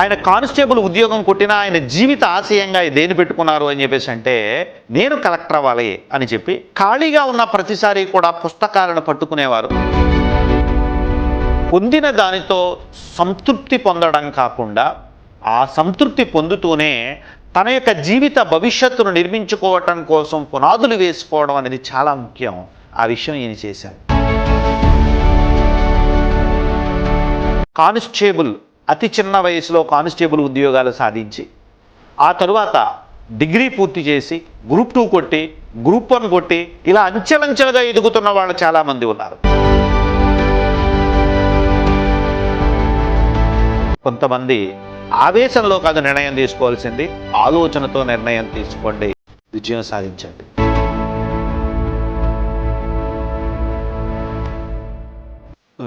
ఆయన కానిస్టేబుల్ ఉద్యోగం కొట్టినా ఆయన జీవిత ఆశయంగా దేని పెట్టుకున్నారు అని చెప్పేసి అంటే నేను కలెక్టర్ అవ్వాలి అని చెప్పి ఖాళీగా ఉన్న ప్రతిసారి కూడా పుస్తకాలను పట్టుకునేవారు. పొందిన దానితో సంతృప్తి పొందడం కాకుండా ఆ సంతృప్తి పొందుతూనే తన యొక్క జీవిత భవిష్యత్తును నిర్మించుకోవటం కోసం పునాదులు వేసుకోవడం అనేది చాలా ముఖ్యం. ఆ విషయం ఈయన చేశారు. కానిస్టేబుల్ అతి చిన్న వయసులో కానిస్టేబుల్ ఉద్యోగాలు సాధించి ఆ తరువాత డిగ్రీ పూర్తి చేసి గ్రూప్ టూ కొట్టి గ్రూప్ వన్ కొట్టి ఇలా అంచెలంచెలుగా ఎదుగుతున్న వాళ్ళు చాలామంది ఉన్నారు. కొంతమంది ఆవేశంలో కాదు నిర్ణయం తీసుకోవాల్సింది ఆలోచనతో నిర్ణయం తీసుకోండి విజయం సాధించండి.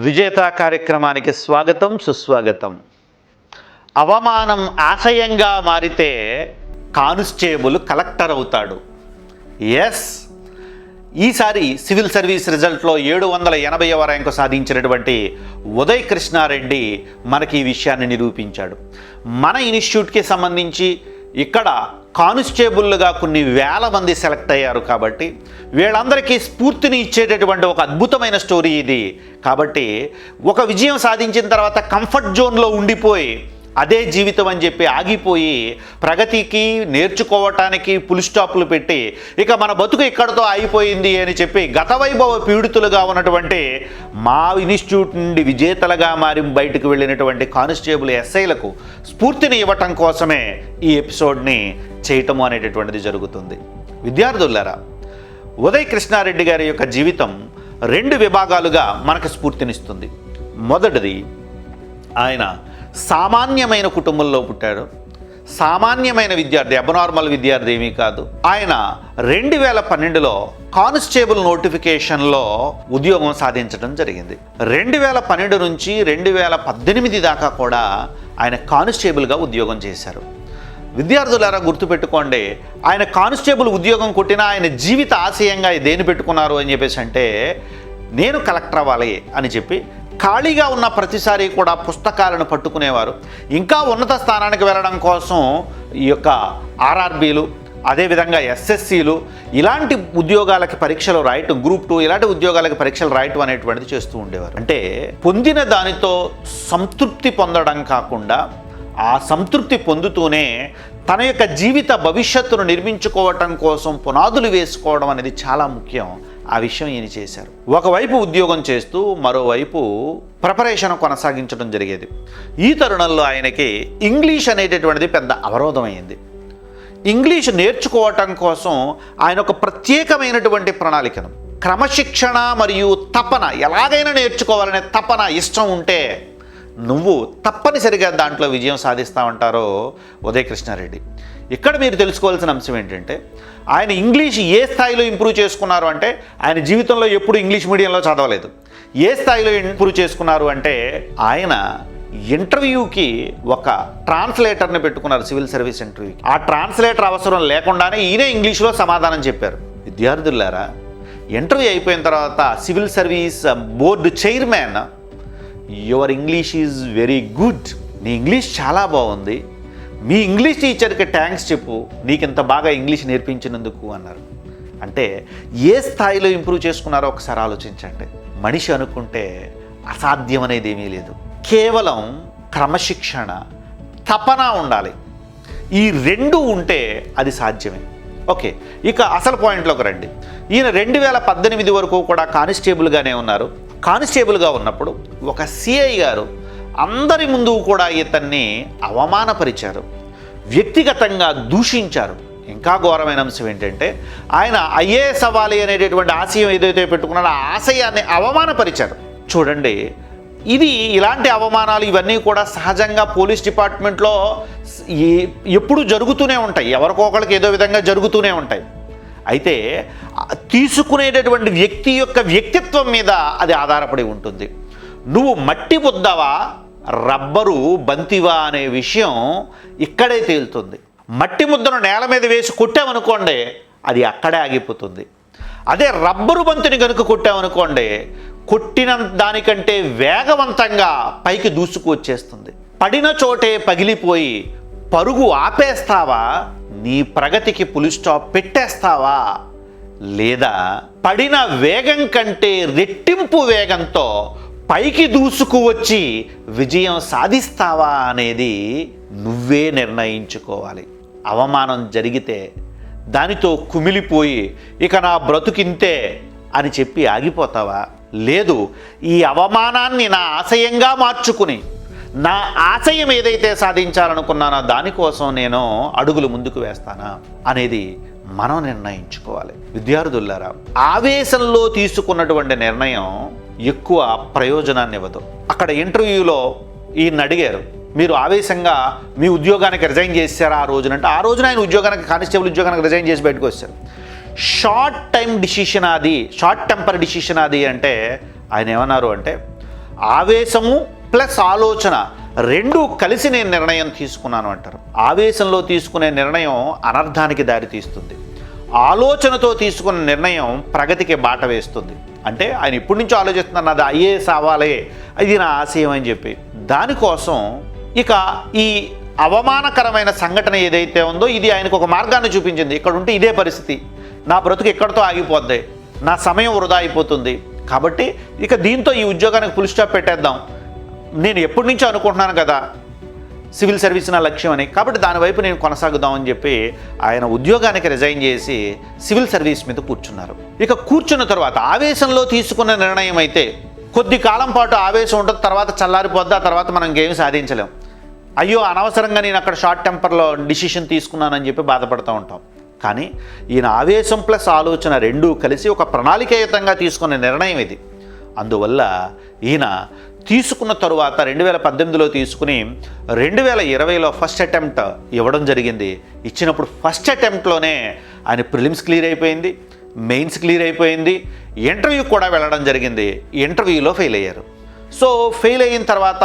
విజేత కార్యక్రమానికి స్వాగతం సుస్వాగతం. అవమానం ఆశయంగా మారితే కానిస్టేబుల్ కలెక్టర్ అవుతాడు. ఎస్ ఈసారి సివిల్ సర్వీస్ రిజల్ట్లో ఏడు వందల ఎనభైవ ర్యాంకు సాధించినటువంటి ఉదయ్ కృష్ణారెడ్డి మనకి ఈ విషయాన్ని నిరూపించాడు. మన ఇన్స్టిట్యూట్కి సంబంధించి ఇక్కడ కానిస్టేబుల్గా కొన్ని వేల మంది సెలెక్ట్ అయ్యారు కాబట్టి వీళ్ళందరికీ స్ఫూర్తిని ఇచ్చేటటువంటి ఒక అద్భుతమైన స్టోరీ ఇది. కాబట్టి ఒక విజయం సాధించిన తర్వాత కంఫర్ట్ జోన్లో ఉండిపోయి అదే జీవితం అని చెప్పి ఆగిపోయి ప్రగతికి నేర్చుకోవటానికి పులి స్టాప్లు పెట్టి ఇక మన బతుకు ఇక్కడతో అయిపోయింది అని చెప్పి గత వైభవ పీడితులుగా ఉన్నటువంటి మా ఇన్స్టిట్యూట్ నుండి విజేతలుగా మారి బయటకు వెళ్ళినటువంటి కానిస్టేబుల్ ఎస్ఐలకు స్ఫూర్తిని ఇవ్వటం కోసమే ఈ ఎపిసోడ్ని చేయటము అనేటటువంటిది జరుగుతుంది. విద్యార్థులారా ఉదయ్ కృష్ణారెడ్డి గారి యొక్క జీవితం రెండు విభాగాలుగా మనకు స్ఫూర్తినిస్తుంది. మొదటిది ఆయన సామాన్యమైన కుటుంబంలో పుట్టాడు. సామాన్యమైన విద్యార్థి అబనార్మల్ విద్యార్థి ఏమీ కాదు. ఆయన రెండు వేల పన్నెండులో కానిస్టేబుల్ నోటిఫికేషన్లో ఉద్యోగం సాధించడం జరిగింది. రెండు వేల పన్నెండు నుంచి రెండు వేల పద్దెనిమిది దాకా కూడా ఆయన కానిస్టేబుల్గా ఉద్యోగం చేశారు. విద్యార్థులారా గుర్తుపెట్టుకోండి ఆయన కానిస్టేబుల్ ఉద్యోగం కొట్టినా ఆయన జీవిత ఆశయంగా దేని పెట్టుకున్నారు అని చెప్పేసి అంటే నేను కలెక్టర్ అవ్వాలి అని చెప్పి ఖాళీగా ఉన్న ప్రతిసారి కూడా పుస్తకాలను పట్టుకునేవారు. ఇంకా ఉన్నత స్థానానికి వెళ్ళడం కోసం ఈ యొక్క ఆర్ఆర్బీలు అదేవిధంగా ఎస్ఎస్సీలు ఇలాంటి ఉద్యోగాలకి పరీక్షలు రాయటం గ్రూప్ టూ ఇలాంటి ఉద్యోగాలకి పరీక్షలు రాయటం అనేటువంటిది చేస్తూ ఉండేవారు. అంటే పొందిన దానితో సంతృప్తి పొందడం కాకుండా ఆ సంతృప్తి పొందుతూనే తన యొక్క జీవిత భవిష్యత్తును నిర్మించుకోవటం కోసం పునాదులు వేసుకోవడం అనేది చాలా ముఖ్యం. ఆ విషయం ఈయన చేశారు. ఒకవైపు ఉద్యోగం చేస్తూ మరోవైపు ప్రిపరేషన్ కొనసాగించడం జరిగేది. ఈ తరుణంలో ఆయనకి ఇంగ్లీష్ అనేటటువంటిది పెద్ద అవరోధమైంది. ఇంగ్లీష్ నేర్చుకోవటం కోసం ఆయన ఒక ప్రత్యేకమైనటువంటి ప్రణాళికను. క్రమశిక్షణ మరియు తపన ఎలాగైనా నేర్చుకోవాలనే తపన ఇష్టం ఉంటే నువ్వు తప్పనిసరిగా దాంట్లో విజయం సాధిస్తామంటారో ఉదయ కృష్ణారెడ్డి ఇక్కడ మీరు తెలుసుకోవాల్సిన అంశం ఏంటంటే ఆయన ఇంగ్లీష్ ఏ స్థాయిలో ఇంప్రూవ్ చేసుకున్నారు అంటే ఆయన జీవితంలో ఎప్పుడు ఇంగ్లీష్ మీడియంలో చదవలేదు. ఏ స్థాయిలో ఇంప్రూవ్ చేసుకున్నారు అంటే ఆయన ఇంటర్వ్యూకి ఒక ట్రాన్స్లేటర్ని పెట్టుకున్నారు సివిల్ సర్వీస్ ఇంటర్వ్యూకి. ఆ ట్రాన్స్లేటర్ అవసరం లేకుండానే ఈయనే ఇంగ్లీష్లో సమాధానం చెప్పారు. విద్యార్థులారా ఇంటర్వ్యూ అయిపోయిన తర్వాత civil service board chairman your English is very good. నీ ఇంగ్లీష్ చాలా బాగుంది. మీ ఇంగ్లీష్ టీచర్కి థ్యాంక్స్ చెప్పు. నీకు ఇంత బాగా ఇంగ్లీష్ నేర్పించినందుకు అన్నారు. అంటే ఏ స్థాయిలో ఇంప్రూవ్ చేసుకున్నారో ఒకసారి ఆలోచించండి. మనిషి అనుకుంటే అసాధ్యం అనేది ఏమీ లేదు. కేవలం క్రమశిక్షణ తపన ఉండాలి. ఈ రెండు ఉంటే అది సాధ్యమే. ఓకే ఇక అసలు పాయింట్లోకి రండి. ఈయన రెండు వేల పద్దెనిమిది వరకు కూడా కానిస్టేబుల్గానే ఉన్నారు. కానిస్టేబుల్గా ఉన్నప్పుడు ఒక సిఐ గారు అందరి ముందు కూడా ఇతన్ని అవమానపరిచారు. వ్యక్తిగతంగా దూషించారు. ఇంకా ఘోరమైన అంశం ఏంటంటే ఆయన ఐఏఎస్ అవ్వాలి అనేటటువంటి ఆశయం ఏదైతే పెట్టుకున్నారో ఆ ఆశయాన్ని అవమానపరిచారు. చూడండి ఇది ఇలాంటి అవమానాలు ఇవన్నీ కూడా సహజంగా పోలీస్ డిపార్ట్మెంట్లో ఎప్పుడు జరుగుతూనే ఉంటాయి. ఎవరికో ఒకరికి ఏదో విధంగా జరుగుతూనే ఉంటాయి. అయితే తీసుకునేటటువంటి వ్యక్తి యొక్క వ్యక్తిత్వం మీద అది ఆధారపడి ఉంటుంది. నువ్వు మట్టి ముద్దవా రబ్బరు బంతివా అనే విషయం ఇక్కడే తేలుతుంది. మట్టి ముద్దను నేల మీద వేసి కొట్టామనుకోండి అది అక్కడే ఆగిపోతుంది. అదే రబ్బరు బంతిని కనుక కొట్టామనుకోండి కొట్టిన దానికంటే వేగవంతంగా పైకి దూసుకు వచ్చేస్తుంది పడిన చోటే పగిలిపోయి పరుగు ఆపేస్తావా? నీ ప్రగతికి పులి స్టాప్ పెట్టేస్తావా? లేదా పడిన వేగం కంటే రెట్టింపు వేగంతో పైకి దూసుకువచ్చి విజయం సాధిస్తావా అనేది నువ్వే నిర్ణయించుకోవాలి. అవమానం జరిగితే దానితో కుమిలిపోయి ఇక నా బ్రతుకింతే అని చెప్పి ఆగిపోతావా? లేదు ఈ అవమానాన్ని నా ఆశయంగా మార్చుకుని నా ఆశయం ఏదైతే సాధించాలనుకున్నానో దానికోసం నేను అడుగులు ముందుకు వేస్తానా అనేది మనం నిర్ణయించుకోవాలి. విద్యార్థులారా ఆవేశంలో తీసుకున్నటువంటి నిర్ణయం ఎక్కువ ప్రయోజనాన్ని ఇవ్వదు. అక్కడ ఇంటర్వ్యూలో ఈయన అడిగారు మీరు ఆవేశంగా మీ ఉద్యోగానికి రిజైన్ చేశారా ఆ రోజునంటే ఆ రోజున ఆయన ఉద్యోగానికి కానిస్టేబుల్ ఉద్యోగానికి రిజైన్ చేసి బయటకు వచ్చారు. షార్ట్ టైం డిసిషన్ అది షార్ట్ టెంపర్ డిసిషన్ అది అంటే ఆయన ఏమన్నారు అంటే ఆవేశము ప్లస్ ఆలోచన రెండు కలిసి నేను నిర్ణయం తీసుకున్నాను అంటారు. ఆవేశంలో తీసుకునే నిర్ణయం అనర్థానికి దారితీస్తుంది ఆలోచనతో తీసుకున్న నిర్ణయం ప్రగతికి బాట వేస్తుంది. అంటే ఆయన ఇప్పటి నుంచో ఆలోచిస్తున్నాను అది ఐఏఎస్ అవ్వాలి ఇది నా ఆశయం అని చెప్పి. దానికోసం ఇక ఈ అవమానకరమైన సంఘటన ఏదైతే ఉందో ఇది ఆయనకు ఒక మార్గాన్ని చూపించింది. ఇక్కడ ఉంటే ఇదే పరిస్థితి. నా బ్రతుకు ఎక్కడితో ఆగిపోద్ది? నా సమయం వృధా అయిపోతుంది. కాబట్టి ఇక దీంతో ఈ ఉద్యోగానికి ఫుల్ స్టాప్ పెట్టేద్దాం. నేను ఎప్పటి నుంచో అనుకుంటున్నాను కదా సివిల్ సర్వీస్ నా లక్ష్యం అని. కాబట్టి దానివైపు నేను కొనసాగుదామని చెప్పి ఆయన ఉద్యోగానికి రిజైన్ చేసి సివిల్ సర్వీస్ మీద కూర్చున్నారు. ఇక కూర్చున్న తర్వాత ఆవేశంలో తీసుకున్న నిర్ణయం అయితే కొద్ది కాలం పాటు ఆవేశం ఉంటుంది తర్వాత చల్లారిపోద్ది ఆ తర్వాత మనం గేమ్ సాధించలేం. అయ్యో అనవసరంగా నేను అక్కడ షార్ట్ టెంపర్లో డిసిషన్ తీసుకున్నానని చెప్పి బాధపడుతూ ఉంటాం. కానీ ఈయన ఆవేశం ప్లస్ ఆలోచన రెండూ కలిసి ఒక ప్రణాళికాయుతంగా తీసుకున్న నిర్ణయం ఇది. అందువల్ల ఈయన తీసుకున్న తరువాత రెండు వేల పద్దెనిమిదిలో తీసుకుని రెండు వేల ఇరవైలో ఫస్ట్ అటెంప్ట్ ఇవ్వడం జరిగింది. ఇచ్చినప్పుడు ఫస్ట్ అటెంప్ట్లోనే ఆయన ప్రిలిమ్స్ క్లియర్ అయిపోయింది మెయిన్స్ క్లియర్ అయిపోయింది ఇంటర్వ్యూ కూడా వెళ్ళడం జరిగింది. ఇంటర్వ్యూలో ఫెయిల్ అయ్యారు. సో ఫెయిల్ అయిన తర్వాత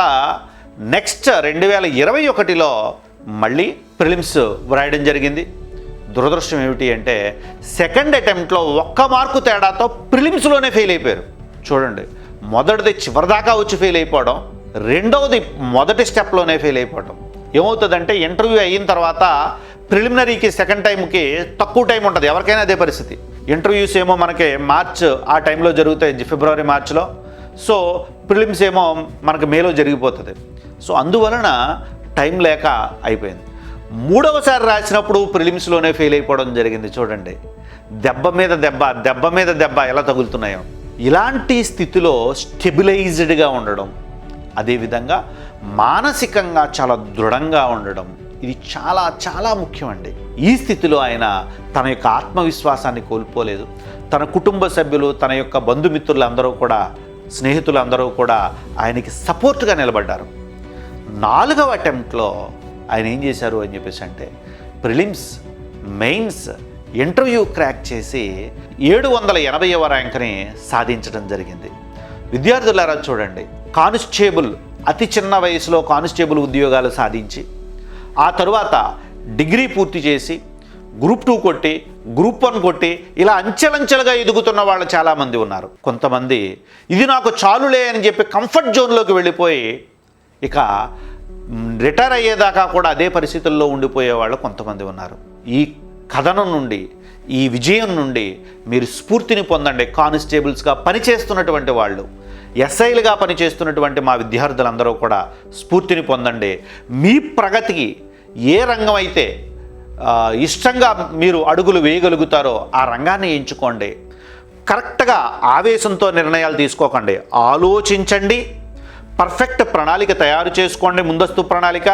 నెక్స్ట్ రెండు వేల ఇరవై ఒకటిలో మళ్ళీ ప్రిలిమ్స్ వ్రాయడం జరిగింది. దురదృష్టం ఏమిటి అంటే సెకండ్ అటెంప్ట్లో ఒక్క మార్కు తేడాతో ప్రిలిమ్స్లోనే ఫెయిల్ అయిపోయారు. చూడండి మొదటిది చివరిదాకా వచ్చి ఫెయిల్ అయిపోవడం రెండవది మొదటి స్టెప్లోనే ఫెయిల్ అయిపోవడం ఏమవుతుందంటే ఇంటర్వ్యూ అయిన తర్వాత ప్రిలిమినరీకి సెకండ్ టైంకి తక్కువ టైం ఉంటుంది ఎవరికైనా అదే పరిస్థితి. ఇంటర్వ్యూస్ ఏమో మనకి మార్చ్ ఆ టైంలో జరుగుతాయి ఫిబ్రవరి మార్చ్లో. సో ప్రిలిమ్స్ ఏమో మనకి మేలో జరిగిపోతుంది. సో అందువలన టైం లేక అయిపోయింది. మూడవసారి రాసినప్పుడు ప్రిలిమ్స్లోనే ఫెయిల్ అయిపోవడం జరిగింది చూడండి. దెబ్బ మీద దెబ్బ దెబ్బ మీద దెబ్బ ఎలా తగులుతున్నాయో. ఇలాంటి స్థితిలో స్టెబిలైజ్డ్గా ఉండడం అదేవిధంగా మానసికంగా చాలా దృఢంగా ఉండడం ఇది చాలా చాలా ముఖ్యమండి. ఈ స్థితిలో ఆయన తన యొక్క ఆత్మవిశ్వాసాన్ని కోల్పోలేదు. తన కుటుంబ సభ్యులు తన యొక్క బంధుమిత్రులందరూ కూడా స్నేహితులందరూ కూడా ఆయనకి సపోర్ట్గా నిలబడ్డారు. నాలుగవ అటెంప్ట్లో ఆయన ఏం చేశారు అని చెప్పేసి అంటే ప్రిలిమ్స్ మెయిన్స్ ఇంటర్వ్యూ క్రాక్ చేసి ఏడు వందల ఎనభైవ ర్యాంక్ని సాధించడం జరిగింది. విద్యార్థులారా చూడండి కానిస్టేబుల్ అతి చిన్న వయసులో కానిస్టేబుల్ ఉద్యోగాలు సాధించి ఆ తరువాత డిగ్రీ పూర్తి చేసి గ్రూప్ టూ కొట్టి గ్రూప్ వన్ కొట్టి ఇలా అంచెలంచెలుగా ఎదుగుతున్న వాళ్ళు చాలామంది ఉన్నారు. కొంతమంది ఇది నాకు చాలులే అని చెప్పి కంఫర్ట్ జోన్లోకి వెళ్ళిపోయి ఇక రిటైర్ అయ్యేదాకా కూడా అదే పరిస్థితుల్లో ఉండిపోయే వాళ్ళు కొంతమంది ఉన్నారు. ఈ కథనం నుండి ఈ విజయం నుండి మీరు స్ఫూర్తిని పొందండి. కానిస్టేబుల్స్గా పనిచేస్తున్నటువంటి వాళ్ళు ఎస్ఐలుగా పనిచేస్తున్నటువంటి మా విద్యార్థులందరూ కూడా స్ఫూర్తిని పొందండి. మీ ప్రగతికి ఏ రంగం అయితే ఇష్టంగా మీరు అడుగులు వేయగలుగుతారో ఆ రంగాన్ని ఎంచుకోండి. కరెక్ట్గా ఆవేశంతో నిర్ణయాలు తీసుకోకండి. ఆలోచించండి. పర్ఫెక్ట్ ప్రణాళిక తయారు చేసుకోండి. ముందస్తు ప్రణాళిక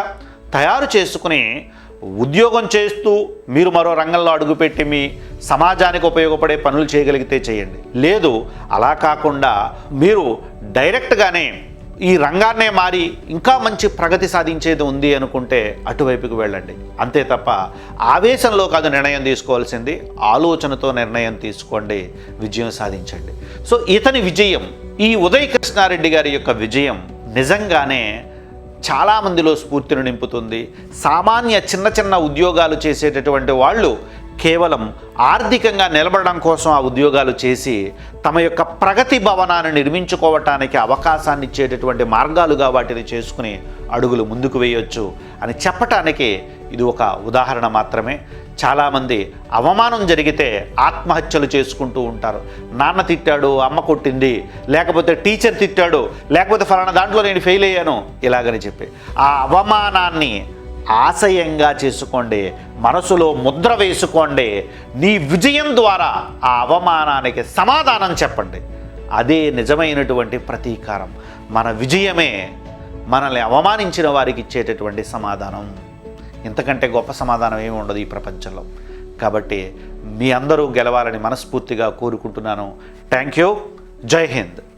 తయారు చేసుకుని ఉద్యోగం చేస్తూ మీరు మరో రంగంలో అడుగుపెట్టి మీ సమాజానికి ఉపయోగపడే పనులు చేయగలిగితే చేయండి. లేదు అలా కాకుండా మీరు డైరెక్ట్గానే ఈ రంగాన్నే మారి ఇంకా మంచి ప్రగతి సాధించేది ఉంది అనుకుంటే అటువైపుకి వెళ్ళండి. అంతే తప్ప ఆవేశంలో కాదు నిర్ణయం తీసుకోవాల్సింది. ఆలోచనతో నిర్ణయం తీసుకోండి. విజయం సాధించండి. సో ఇతని విజయం ఈ ఉదయ్ కృష్ణారెడ్డి గారి యొక్క విజయం నిజంగానే చాలామందిలో స్ఫూర్తిని నింపుతుంది. సామాన్య చిన్న చిన్న ఉద్యోగాలు చేసేటటువంటి వాళ్ళు కేవలం ఆర్థికంగా నిలబడడం కోసం ఆ ఉద్యోగాలు చేసి తమ యొక్క ప్రగతి భవనాన్ని నిర్మించుకోవటానికి అవకాశాన్ని ఇచ్చేటటువంటి మార్గాలుగా వాటిని చేసుకుని అడుగులు ముందుకు వేయొచ్చు అని చెప్పటానికి ఇది ఒక ఉదాహరణ మాత్రమే. చాలామంది అవమానం జరిగితే ఆత్మహత్యలు చేసుకుంటూ ఉంటారు. నాన్న తిట్టాడు అమ్మ కొట్టింది లేకపోతే టీచర్ తిట్టాడు లేకపోతే ఫలానా దాంట్లో నేను ఫెయిల్ అయ్యాను ఇలాగని చెప్పి. ఆ అవమానాన్ని ఆశయంగా చేసుకోండి మనసులో ముద్ర వేసుకోండి నీ విజయం ద్వారా ఆ అవమానానికి సమాధానం చెప్పండి. అదే నిజమైనటువంటి ప్రతీకారం. మన విజయమే మనల్ని అవమానించిన వారికి ఇచ్చేటటువంటి సమాధానం. ఇంతకంటే గొప్ప సమాధానం ఏమి ఉండదు ఈ ప్రపంచంలో. కాబట్టి మీ అందరూ గెలవాలని మనస్ఫూర్తిగా కోరుకుంటున్నాను. Thank you. జై హింద్.